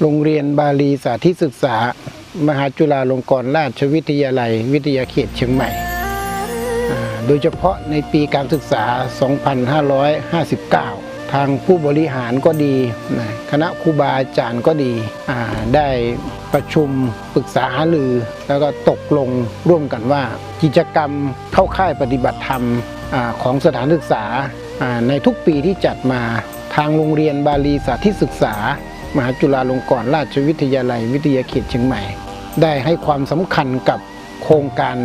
โรงเรียนบาลีสาธิตศึกษา มหาจุฬาลงกรณราชวิทยาลัย วิทยาเขตเชียงใหม่ โดยเฉพาะในปีการศึกษา 2559 ทางผู้บริหารก็ดี คณะครูบาอาจารย์ก็ดี ได้ประชุมปรึกษาหารือ แล้วก็ตกลงร่วมกันว่า กิจกรรมเข้าค่ายปฏิบัติธรรมอของสถานศึกษาในทุกปีที่จัดมาทางโรงเรียนบาลีสาธิตศึกษา มหาจุฬาลงกรณราชวิทยาลัย วิทยาเขตเชียงใหม่ ได้ให้ความสำคัญกับโครงการ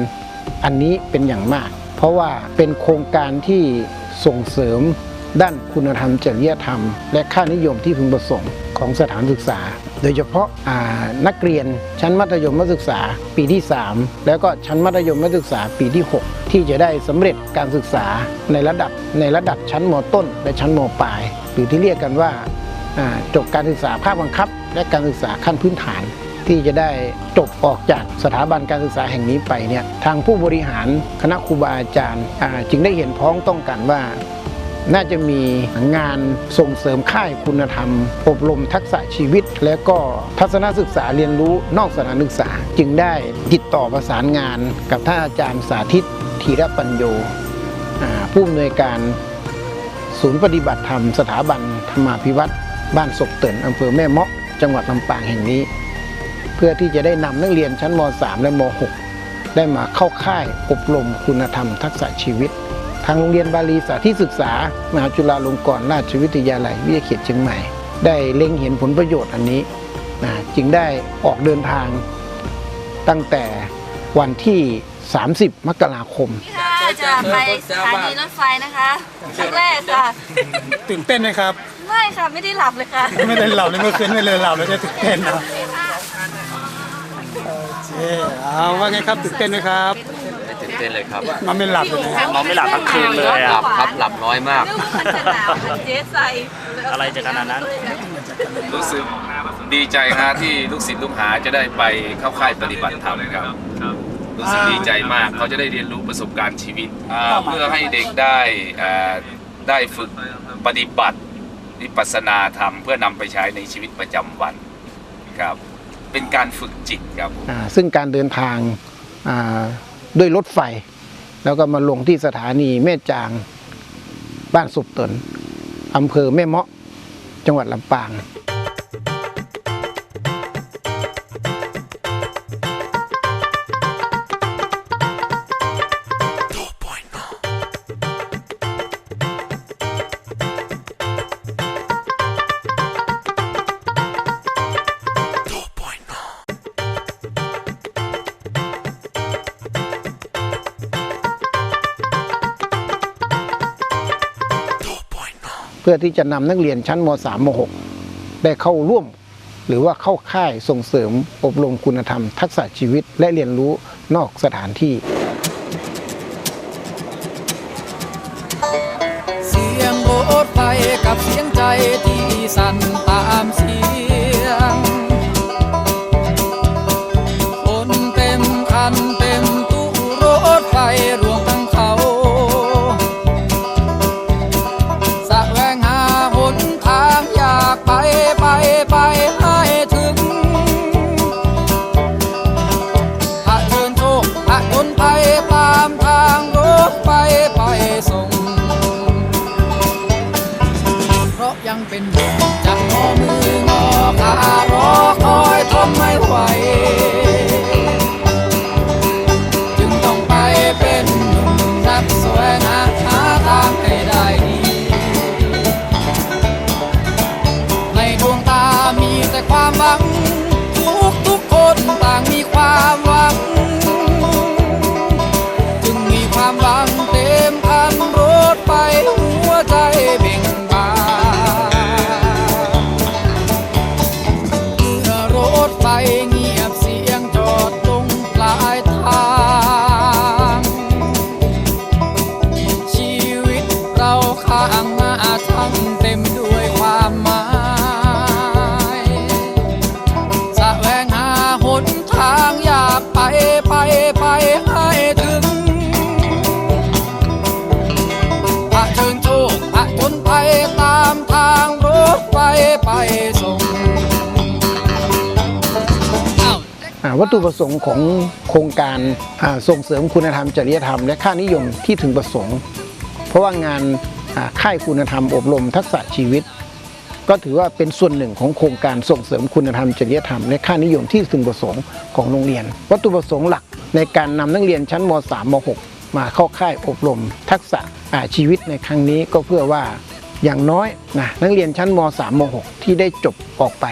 อันนี้เป็นอย่างมาก เพราะว่าเป็นโครงการที่ส่งเสริมด้านคุณธรรมจริยธรรม และค่านิยมที่พึงประสงค์ของสถานศึกษา โดยเฉพาะานักเรียนชั้นมัธยมศึกษาปีที่ 3 แล้วก็ชั้นมัธยมศึกษาปีที่ 6 ที่จะได้สำเร็จการศึกษาในระดับในระดับชั้นมต้น และชั้นมปลาย หรือที่เรียกกันว่า จบการศึกษาภาคบังคับ และการศึกษาขั้นพื้นฐาน ที่จะได้จบออกจากสถาบันการศึกษาแห่งนี้ไปเนี่ยทางผู้บริหารคณะครูบาอาจารย์จึงได้เห็นพ้องต้องกันว่าน่าจะมีงานส่งเสริมค่ายคุณธรรม อบรมทักษะชีวิต และก็ทัศนศึกษาเรียนรู้นอกสถานศึกษา จึงได้ติดต่อประสานงานกับท่านอาจารย์สาธิตธีรปัญโยผู้อำนวยการศูนย์ปฏิบัติธรรมสถาบันธรรมาภิวัตร บ้านศกเตินอำเภอแม่เมาะจังหวัดลำปางแห่งนี้ เพื่อที่จะได้นำนักเรียนชั้นม .3 และม .6 ได้มาเข้าค่ายอบรมคุณธรรมทักษะชีวิต ทางโรงเรียนบาลีสาธิตศึกษา มหาจุฬาลงกรณราชวิทยาลัยวิทยาเขตเชียงใหม่ ได้เล็งเห็นผลประโยชน์อันนี้นะจึงได้ออกเดินทางตั้งแต่วันที่ 30 มกราคมค่ะจะไปสถานีรถไฟนะคะครั้งแรกค่ะ ตื่นเต้นไหมครับ ไม่ค่ะไม่ได้หลับเลยค่ะ ไม่ได้หลับเลยเมื่อคืนไม่เลยหลับเลยจะตื่นเต้นนะโอเคเอาว่าไงครับตื่นเต้นไหมครับตื่นเต้นเลยครับมันไม่หลับเลยนะนอนไม่หลับทั้งคืนเลยหลับครับหลับน้อยมาก นึกว่ามันจะหนาวเหมือนเจ๊ใส่อะไรจะขนาดนั้น รู้สึกดีใจนะที่ลูกศิษย์ลูกหาจะได้ไปเข้าค่ายปฏิบัติธรรมครับรู้สึกดีใจมากเขาจะได้เรียนรู้ประสบการณ์ชีวิตอ่าเพื่อให้เด็กได้อ่าได้ฝึกปฏิบัติ วิปัสสนาธรรมเพื่อนำไปใช้ในชีวิตประจำวันครับ เป็นการฝึกจิตครับซึ่งการเดินทางด้วยรถไฟ แล้วก็มาลงที่สถานีแม่จางบ้านสุบตนอำเภอแม่เมาะจังหวัดลำปาง เพื่อที่จะนำนักเรียนชั้นม .3 ม .6 ได้เข้าร่วม หรือว่าเข้าค่ายส่งเสริมอบรมคุณธรรม ทักษะชีวิตและเรียนรู้นอกสถานที่เสียงโบดไฟกับเสียงใจที่สั่นตามเสีย ระจนไปตามทางรถไฟไปส่งวัตถุประสงค์ของโครงการาส่งเสริมคุณธรรมจริยธรรม และค่านิยมที่ถึงประสงค์ เพราะว่างานาค่ายคุณธรรมอบรมทักษะชีวิต ก็ถือว่าเป็นส่วนหนึ่งของโครงการส่งเสริมคุณธรรมจริยธรรม และค่านิยมที่ถึงประสงค์ของโรงเรียน วัตถุประสงค์หลักในการนำนักเรียนชั้นม .3 ม .6 มาเข้าค่ายอบรม ทักษะชีวิตในครั้งนี้ก็เพื่อว่า อย่างน้อยนะนักเรียนชั้นม .3 ม .6 ที่ได้จบออกไป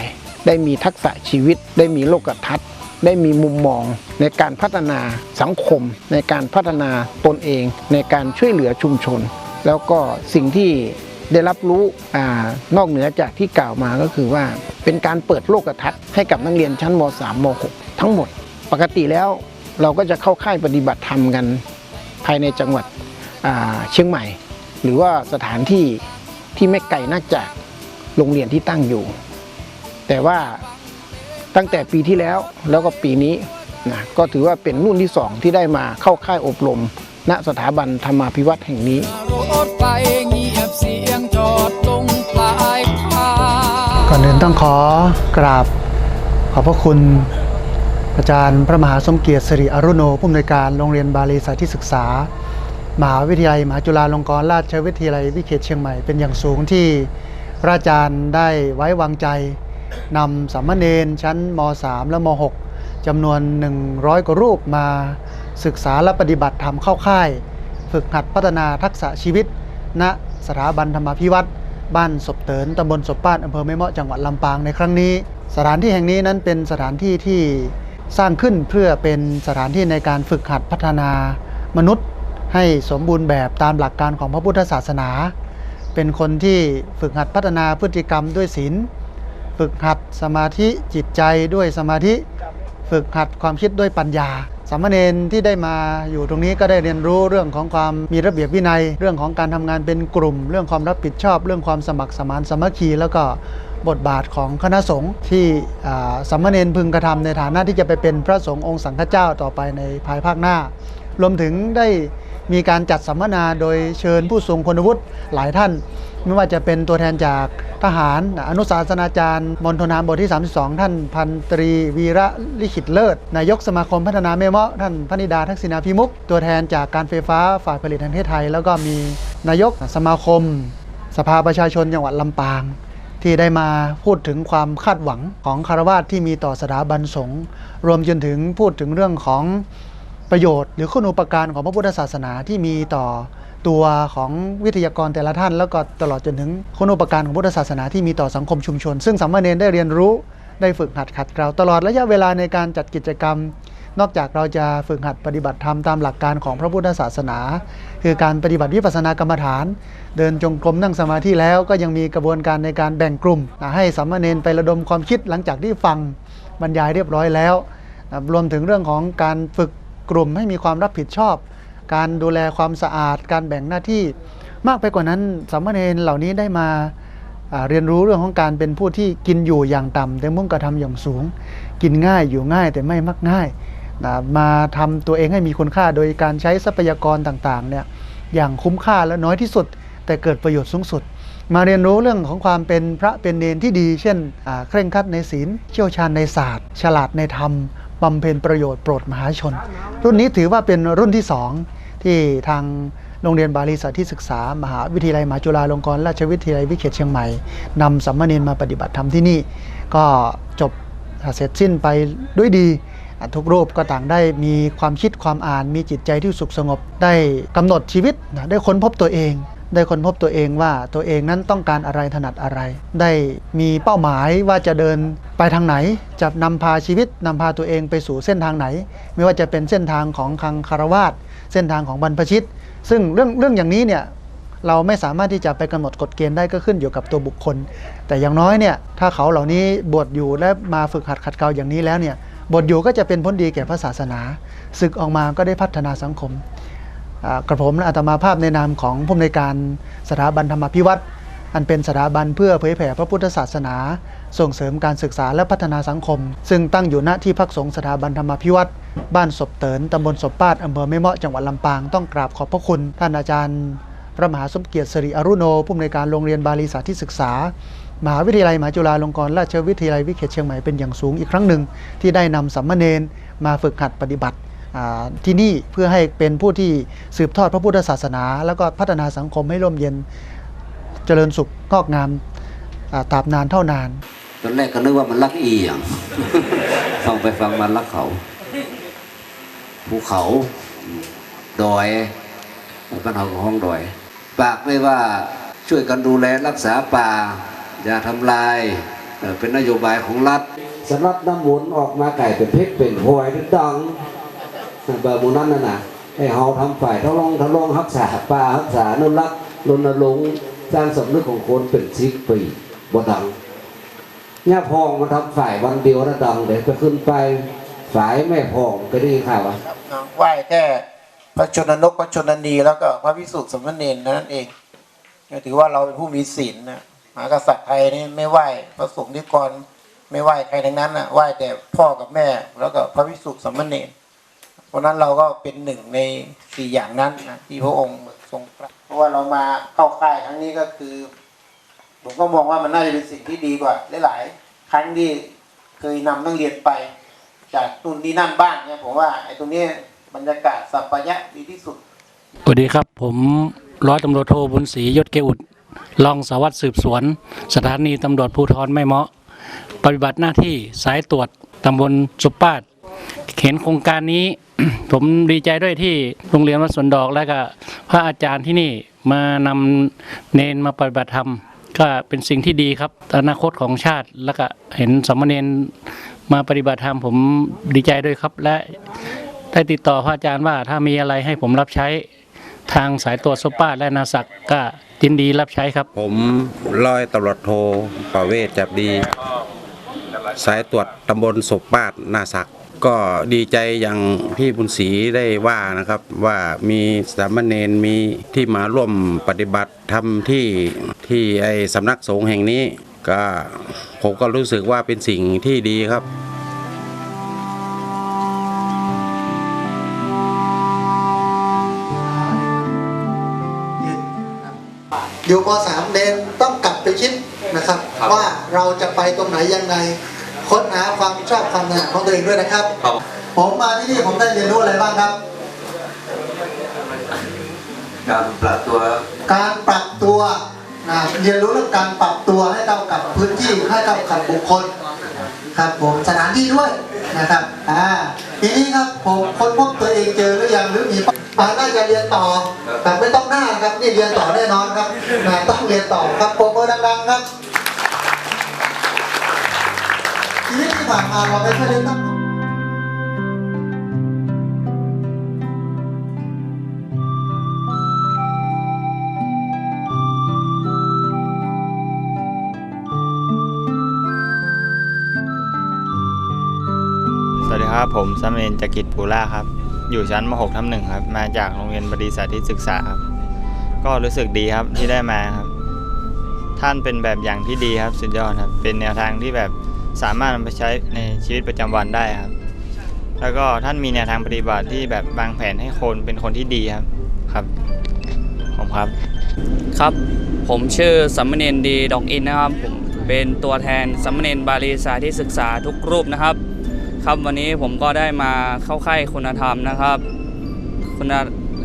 ได้มีทักษะชีวิต ได้มีโลกทัศน์ ได้มีมุมมองในการพัฒนาสังคม ในการพัฒนาตนเอง ในการช่วยเหลือชุมชน แล้วก็สิ่งที่ได้รับรู้อานอกเหนือจากที่กล่าวมาก็คือว่า เป็นการเปิดโลกทัศน์ให้กับนักเรียนชั้นม .3 ม .6 ทั้งหมด ปกติแล้วเราก็จะเข้าค่ายปฏิบัติธรรมกันภายในจังหวัดเชียงใหม่ หรือว่าสถานที่ ที่ไม่ไกลนักจากโรงเรียนที่ตั้งอยู่ แต่ว่าตั้งแต่ปีที่แล้วแล้วก็ปีนี้นะก็ถือว่าเป็นรุ่นที่สองที่ได้มาเข้าค่ายอบรม ณสถาบันธรรมาภิวัตน์แห่งนี้ก่อนอื่นต้องขอกราบ ขอบพระคุณอาจารย์พระมหาสมเกียรติสิริอรุโนผู้อำนวยการโรงเรียนบาลีสาธิตศึกษา มหาวิทยาลัยมหาจุฬาลงกรณราชวิทยาลัยวิเขตเชียงใหม่เป็นอย่างสูงที่พระอาจารย์ได้ไว้วางใจนำสามเณรชั้นม .3 และม .6 จำนวน 100 กว่ารูปมาศึกษาและปฏิบัติธรรมเข้าค่าย ฝึกหัดพัฒนาทักษะชีวิต ณสถาบันธรรมาภิวัตรบ้านศพเตินตำบลศพป้านอำเภอแม่เมาะจังหวัดลำปางในครั้งนี้ สถานที่แห่งนี้นั้นเป็นสถานที่ที่สร้างขึ้นเพื่อเป็นสถานที่ในการฝึกหัดพัฒนามนุษย์ ให้สมบูรณ์แบบตามหลักการของพระพุทธศาสนา เป็นคนที่ฝึกหัดพัฒนาพฤติกรรมด้วยศีล ฝึกหัดสมาธิจิตใจด้วยสมาธิ ฝึกหัดความคิดด้วยปัญญาสามเณรที่ได้มาอยู่ตรงนี้ก็ได้เรียนรู้เรื่องของความมีระเบียบวินัย เรื่องของการทำงานเป็นกลุ่ม เรื่องความรับผิดชอบ เรื่องความสมัครสมานสมัคคี แล้วก็บทบาทของคณะสงฆ์ที่สามเณรพึงกระทำในฐานะที่จะไปเป็นพระสงฆ์องค์สังฆเจ้าต่อไปในภายภาคหน้ารวมถึงได้ มีการจัดสัมมนาโดยเชิญผู้ทรงคุณวุฒิหลายท่าน ไม่ว่าจะเป็นตัวแทนจากทหาร อนุสาสนาจารย์มณฑลทหารบทที่ 32 ท่านพันตรีวีระลิขิตเลิศ นายกสมาคมพัฒนาแม่เมาะท่านพนิดาทักษิณาพิมุก ตัวแทนจากการไฟฟ้าฝ่ายผลิตแห่งประเทศไทย แล้วก็มีนายกสมาคม สภาประชาชนจังหวัดลำปางที่ได้มาพูดถึงความคาดหวังของคารวาสที่มีต่อสถาบันสงฆ์รวมจนถึงพูดถึงเรื่องของ ประโยชน์หรือคุณอุปการของพระพุทธศาสนาที่มีต่อตัวของวิทยากรแต่ละท่าน แล้วก็ตลอดจนถึงคุณอุปการของพุทธศาสนาที่มีต่อสังคมชุมชน ซึ่งสามเณรได้เรียนรู้ได้ฝึกหัดขัดเกลาตลอดระยะเวลาในการจัดกิจกรรม นอกจากเราจะฝึกหัดปฏิบัติธรรมตามหลักการของพระพุทธศาสนา คือการปฏิบัติวิปัสสนากรรมฐาน เดินจงกรมนั่งสมาธิแล้วก็ยังมีกระบวนการในการแบ่งกลุ่ม ให้สามเณรไประดมความคิดหลังจากที่ฟังบรรยายเรียบร้อยแล้ว รวมถึงเรื่องของการฝึก กลุ่มให้มีความรับผิดชอบ การดูแลความสะอาด การแบ่งหน้าที่ มากไปกว่านั้นสามเณรเหล่านี้ได้มาเรียนรู้เรื่องของการเป็นผู้ที่กินอยู่อย่างต่ำแต่มุ่งกระทำอย่างสูง กินง่ายอยู่ง่ายแต่ไม่มักง่ายนะมาทำตัวเองให้มีคุณค่าโดยการใช้ทรัพยากรต่างๆเนี่ยอย่างคุ้มค่าและน้อยที่สุด แต่เกิดประโยชน์สูงสุด มาเรียนรู้เรื่องของความเป็นพระเป็นเนนที่ดี เช่นเคร่งครัดในศีลเชี่ยวชาญในศาสตร์ ฉลาดในธรรม บำเพ็ญประโยชน์โปรดมหาชน รุ่นนี้ถือว่าเป็นรุ่นที่สองที่ทางโรงเรียนบาลีสาธิตศึกษา มหาวิทยาลัยมหาจุฬาลงกรณราชวิทยาลัยวิเขตเชียงใหม่นำสัมมเนมาปฏิบัติธรรมที่นี่ ก็จบเสร็จสิ้นไปด้วยดี ทุกรูปก็ต่างได้มีความคิดความอ่าน มีจิตใจที่สุขสงบได้กำหนดชีวิตนะได้ค้นพบตัวเอง ได้ค้นพบตัวเองว่าตัวเองนั้นต้องการอะไรถนัดอะไร ได้มีเป้าหมายว่าจะเดินไปทางไหน จะนำพาชีวิตนำพาตัวเองไปสู่เส้นทางไหน ไม่ว่าจะเป็นเส้นทางของคังคารวาสเส้นทางของบรรพชิต ซึ่งเรื่องเรื่องอย่างนี้เนี่ยเราไม่สามารถที่จะไปกำหนดกฎเกณฑ์ได้ก็ขึ้นอยู่กับตัวบุคคล แต่อย่างน้อยเนี่ยถ้าเขาเหล่านี้บวชอยู่และมาฝึกหัดขัดเกลาอย่างนี้แล้วเนี่ยบวชอยู่ก็จะเป็นผลดีแก่พระศาสนาศึกออกมาก็ได้พัฒนาสังคม กระผมและอาตมาภาพในนามของผู้อำนวยการสถาบันธรรมพิวัตรอันเป็นสถาบันเพื่อเผยแผ่พระพุทธศาสนา ส่งเสริมการศึกษาและพัฒนาสังคม ซึ่งตั้งอยู่ณที่พักสงฆ์สถาบันธรรมพิวัตรบ้านศพเตินตำบลศพปาดอำเภอแม่เมาะจังหวัดลำปางต้องกราบขอบพระคุณ ท่านอาจารย์ พระมหาสมเกียรติสิริอรุโนผู้อำนวยการโรงเรียนบาลีสาธิตศึกษา มหาวิทยาลัยมหาจุฬาลงกรณราชวิทยาลัยวิเขตเชียงใหม่เป็นอย่างสูงอีกครั้งหนึ่งที่ได้นำสัมมาเนนมาฝึกหัดปฏิบัติ ที่นี่เพื่อให้เป็นผู้ที่สืบทอดพระพุทธศาสนา แล้วก็พัฒนาสังคมให้ร่มเย็นเจริญสุขงอกงามอ่าตราบนานเท่านานตอนแรกก็นึกว่ามันรักอีอย่างฟังไปฟังมันรักเขาภูเขาดอยปัญหาของห้องดอย ปากไม่ว่าช่วยกันดูแลรักษาป่า อย่าทำลายเอ่อเป็นนโยบายของรัฐสำหรับน้ำมนต์ออกมาไก่เป็นเพชรเป็นหวยเป็นดัง เบอร์มูนั้นน่ะนะให้เฮาทำฝ่ายทดลองทดลองรักษาป่ารักษานุรักษ์รณรงค์สร้างสำนึกของคนเป็นสิบปีบ่ดังเนี่ยพองมาทำฝ่ายวันเดียวระดังเดี๋ยวจะขึ้นไปฝ่ายแม่พองก็ได้ยินข่าวว่าไหว้แค่พระชนนกพระชนนีแล้วก็พระพิสุทธิสมณเณรนั่นเองถือว่าเราเป็นผู้มีศีลนะมหากษัตริย์ไทยนี่ไม่ไหว้พระสงฆ์นิกรไม่ไหว้ใครทั้งนั้นนะไหว้แต่พ่อกับแม่แล้วก็พระพิสุทธิสมณเณร เพราะนั้นเราก็เป็นหนึ่งในสี่อย่างนั้นนะที่พระองค์ทรงตรัสเพราะว่าเรามาเข้าค่ายครั้งนี้ก็คือ ผมก็มองว่ามันน่าจะเป็นสิ่งที่ดีกว่าหลายๆครั้งที่เคยนำนักเรียนไป จากนู่นนี่นั่นบ้างเนี่ยผมว่าไอ้ตรงนี้บรรยากาศสัปปะยะดีที่สุดสวัสดีครับ ผมร้อยตำรวจโทบุญศรียศเกอุดรองสารวัสดิ์สืบสวน สถานีตำรวจภูธรไม่เหมาะ ปฏิบัติหน้าที่สายตรวจตำบลสุปาดเห็นโครงการนี้ ผมดีใจด้วยที่โรงเรียนวัดสวนดอกและก็พระอาจารย์ที่นี่มานำเนนมาปฏิบัติธรรม ก็เป็นสิ่งที่ดีครับ อนาคตของชาติแล้วก็เห็นสามเณรมาปฏิบัติธรรมผมดีใจด้วยครับ และได้ติดต่อพระอาจารย์ว่าถ้ามีอะไรให้ผมรับใช้ทางสายตรวจสปาและนาศักดิ์ก็ยินดีรับใช้ครับ ผมร้อยตำรวจโทประเวศจับดี สายตรวจตำบลศพบ้านนาศักดิ์ ก็ดีใจอย่างพี่บุญศรีได้ว่านะครับ ว่ามีสามเณรมีที่มาร่วมปฏิบัติธรรมที่ที่ไอสำนักสงฆ์แห่งนี้ ก็ผมก็รู้สึกว่าเป็นสิ่งที่ดีครับอยู่ป .3 เนนต้องกลับไปคิดนะครับ ว่าเราจะไปตรงไหนยังไง ค้นหาความชอบความถนัดของตัวเองด้วยนะครับผมมาที่นี่ผมได้เรียนรู้อะไรบ้างครับ การปรับตัวการปรับตัวนะเรียนรู้เรื่องการปรับตัวให้เข้ากับพื้นที่ให้เข้ากับบุคคล ครับผมสถานที่ด้วยนะครับอ่าทีนี้ครับผมค้นพบตัวเองเจอหรือยังหรือมีอ่าน่าจะเรียนต่อแต่ไม่ต้องหน้าครับนี่เรียนต่อแน่นอนครับนะต้องเรียนต่อครับโปรโมทดังๆครับ ชีวิตที่ผ่านมาเราไม่ค่อยได้ตั้งสวัสดีครับ ผมสามเณรจักริดภูล่าครับ อยู่ชั้นม .6 ทับหนึ่งครับ มาจากโรงเรียนบดีสาธิตศึกษาครับ ก็รู้สึกดีครับที่ได้มาครับ ท่านเป็นแบบอย่างที่ดีครับ สุดยอดครับ เป็นแนวทางที่แบบ สามารถนำไปใช้ในชีวิตประจำวันได้ครับ แล้วก็ท่านมีแนวทางปฏิบัติที่แบบวางแผนให้คนเป็นคนที่ดีครับครับผมครับ ครับผมชื่อสัมมเนนดีดอกอินนะครับผมเป็นตัวแทนสัมมเนนบาลีสาธิตศึกษาทุกรูปนะครับ ครับวันนี้ผมก็ได้มาเข้าค่ายคุณธรรมนะครับ คุณ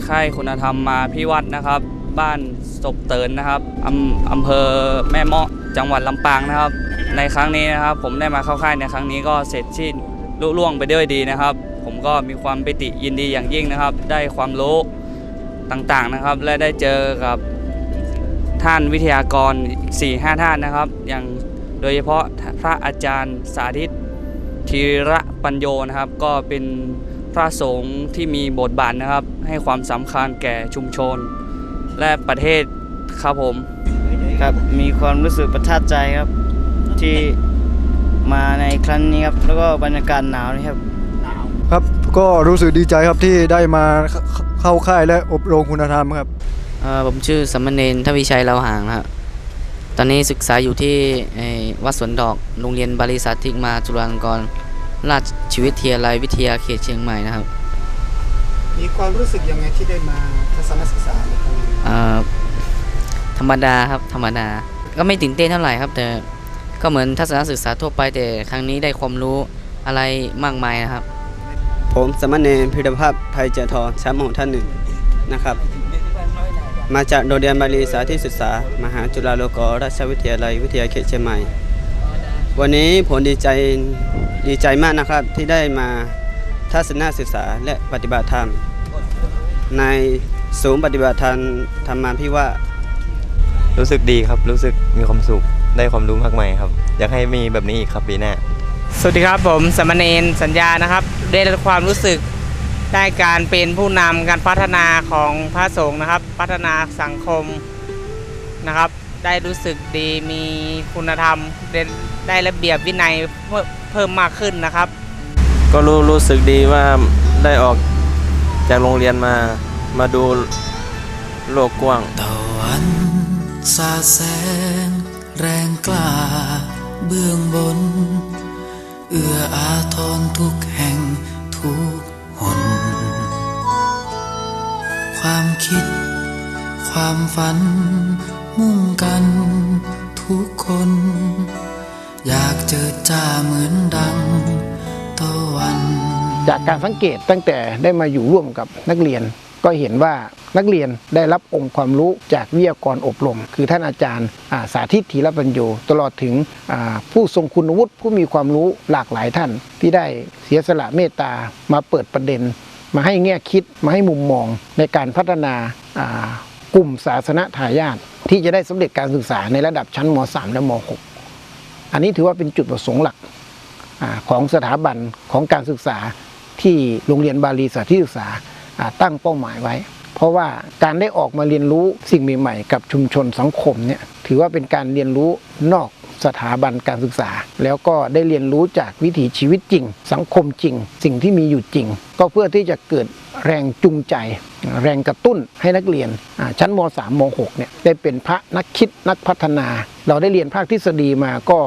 ค่ายคุณธรรมมาพิวัตรนะครับ บ้านศพเตินนะครับอำอำเภอแม่เมาะจังหวัดลำปางนะครับ ในครั้งนี้นะครับ ผมได้มาเข้าค่ายในครั้งนี้ก็เสร็จสิ้นลุล่วงไปด้วยดีนะครับ ผมก็มีความปิติยินดีอย่างยิ่งนะครับ ได้ความรู้ต่างๆนะครับ และได้เจอกับท่านวิทยากรอีก4 5ท่านนะครับ อย่างโดยเฉพาะพระอาจารย์สาธิตธีระปัญโยนะครับ ก็เป็นพระสงฆ์ที่มีบทบาทนะครับ ให้ความสำคัญแก่ชุมชน และประเทศครับผม ครับ มีความรู้สึกประทับใจครับ ที่มาในครั้งนี้ครับแล้วก็บรรยากาศหนาวนี่ครับ ครับก็รู้สึกดีใจครับที่ได้มาเข้าค่ายและอบรมคุณธรรมครับเอ่อผมชื่อสัมมเนนทวิชัยเราหางนะครับตอนนี้ศึกษาอยู่ที่ไอ้วัดสวนดอกโรงเรียนบาลีสาธิตมาจุฬาลงกรณราชวิทยาลัยวิทยาเขตเชียงใหม่นะครับ มีความรู้สึกยังไงที่ได้มาทัศนศึกษาในครั้งนี้เอ่อธรรมดาครับธรรมดาคก็ไม่ตื่นเต้นเท่าไหร่ครับแต่ ก็เหมือนทัศนศึกษาทั่วไปแต่ครั้งนี้ได้ความรู้อะไรมากมายนะครับ ผมสามเณรพิรภาพไทยเจริญทองชั้นมหกท่านหนึ่งนะครับ มาจากโรงเรียนบาลีสาธิตศึกษา มหาจุฬาลงกรณราชวิทยาลัยวิทยาเขตเชียงใหม่ วันนี้ผมดีใจดีใจมากนะครับที่ได้มาทัศนศึกษาและปฏิบัติธรรม ในศูนย์ปฏิบัติธรรมธรรมาพิว่าสรู้สึกดีครับรู้สึกมีความสุข ได้ความรู้มากมายครับ อยากให้มีแบบนี้อีกครับปีหน้า สวัสดีครับผมสามเณรสัญญานะครับ ได้รับความรู้สึกได้การเป็นผู้นำการพัฒนาของพระสงฆ์นะครับ พัฒนาสังคมนะครับ ได้รู้สึกดีมีคุณธรรมได้ได้ระเบียบวินัยเพิ่มเพิ่มมากขึ้นนะครับ ก็รู้รู้สึกดีว่าได้ออกจากโรงเรียนมามาดูโลกกว้างตะวันสาดแสง แรงกล้าเบื้องบน เอื้ออาทรทุกแห่งทุกหน ความคิด ความฝัน มุ่งกันทุกคน อยากเจอจ้าเหมือนดังตะวัน จากการสังเกตตั้งแต่ได้มาอยู่ร่วมกับนักเรียน ก็เห็นว่านักเรียนได้รับองค์ความรู้จากวิทยากรอบรม คือท่านอาจารย์าสาธิตธีรปัญโยตลอดถึงผู้ทรงคุณวุฒิผู้มีความรู้หลากหลายท่าน ที่ได้เสียสละเมตตามาเปิดประเด็น มาให้แง่คิดมาให้มุมมองในการพัฒนาากลุ่มศาสนทายาทที่จะได้สำเร็จการศึกษาในระดับชั้นม .3 และม .6 อันนี้ถือว่าเป็นจุดประสงค์หลักอของสถาบันของการศึกษาที่โรงเรียนบาลีสาธิตศึกษา ตั้งเป้าหมายไว้ เพราะว่าการได้ออกมาเรียนรู้สิ่งใหม่ๆกับชุมชนสังคมเนี่ยถือว่าเป็นการเรียนรู้นอกสถาบันการศึกษา แล้วก็ได้เรียนรู้จากวิถีชีวิตจริง สังคมจริง สิ่งที่มีอยู่จริง ก็เพื่อที่จะเกิดแรงจูงใจ แรงกระตุ้นให้นักเรียนชั้นม .3 ม .6 เนี่ยได้เป็นพระนักคิดนักพัฒนา เราได้เรียนภาคทฤษฎีมาก็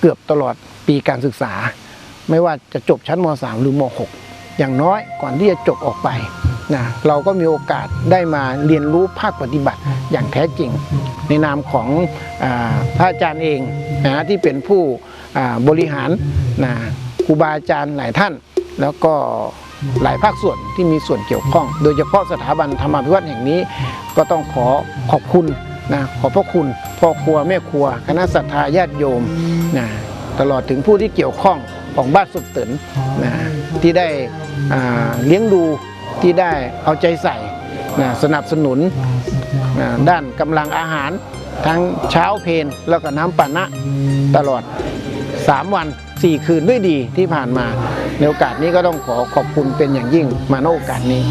เกือบตลอดปีการศึกษา ไม่ว่าจะจบชั้นม .3 หรือม .6 อย่างน้อยก่อนที่จะจบออกไป นะเราก็มีโอกาสได้มาเรียนรู้ภาคปฏิบัติอย่างแท้จริง ในนามของอาพระอาจารย์เองนะที่เป็นผู้อ่าบริหารนะครูบาอาจารย์หลายท่าน แล้วก็หลายภาคส่วนที่มีส่วนเกี่ยวข้อง โดยเฉพาะสถาบันธรรมาภิวัตน์แห่งนี้ ก็ต้องขอขอบคุณนะขอบพระคุณพ่อครัวแม่ครัว คณะศรัทธาญาติโยมนะตลอดถึงผู้ที่เกี่ยวข้องของบ้านสุดเตินนะที่ได้อ่าเลี้ยงดู ที่ได้เอาใจใส่นะสนับสนุนนะด้านกำลังอาหารทั้งเช้าเพนแล้วก็น้ำปานะตลอด 3 วัน 4 คืนด้วยดีที่ผ่านมา ในโอกาสนี้ก็ต้องขอขอบคุณเป็นอย่างยิ่งมาในโอกาสนี้